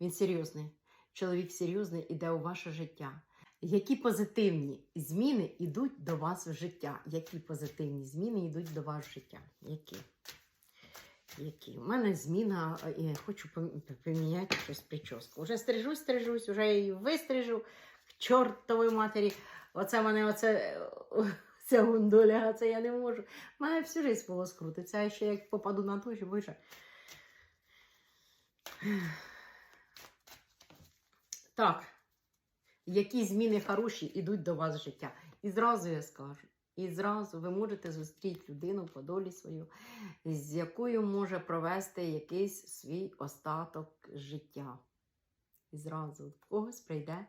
Він серйозний. Чоловік серйозний іде у ваше життя. Які позитивні зміни йдуть до вас в життя? Які позитивні зміни йдуть до вас в життя? Які? Які? У мене зміна, е, я хочу поміняти щось прическу. Уже стрижусь, стрижусь, вже її вистрижу. К чортовій матері. Оце мене оце, е, ця гондоля, це я не можу. У мене всю життя волос крутиться, а ще як попаду на ту, що більше. Так. Які зміни хороші йдуть до вас в життя? І зразу я скажу. І зразу ви можете зустріти людину по долі свою, з якою може провести якийсь свій остаток життя. І зразу в когось прийде.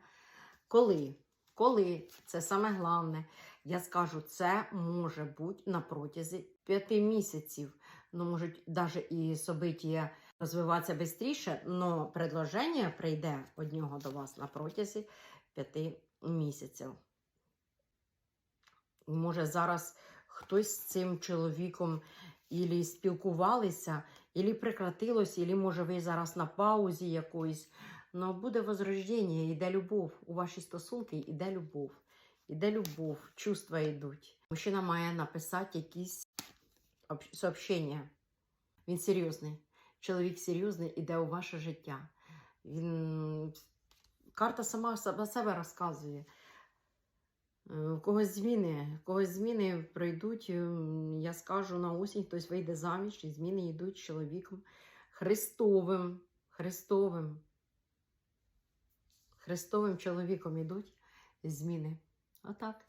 Коли? Коли це саме головне, я скажу, це може бути на протязі п'яти місяців. Ну, можуть навіть і собиття розвиватися швидше, але предложення прийде нього до вас на протязі п'яти місяців. Може, зараз хтось з цим чоловіком ілі спілкувалися, ілі прекратилось, ілі може ви зараз на паузі якоїсь. Но буде возрождення, йде любов. У ваші стосунки йде любов. Іде любов, чувства йдуть. Мужчина має написати якісь об- сообщення. Він серйозний. Чоловік серйозний іде у ваше життя. Він... Карта сама себе розказує. Е, У когось зміни, у когось зміни пройдуть, ем, я скажу, на осінь хтось вийде заміж, і зміни йдуть з чоловіком Христовим. Христовим. Христовим чоловіком йдуть зміни. Отак.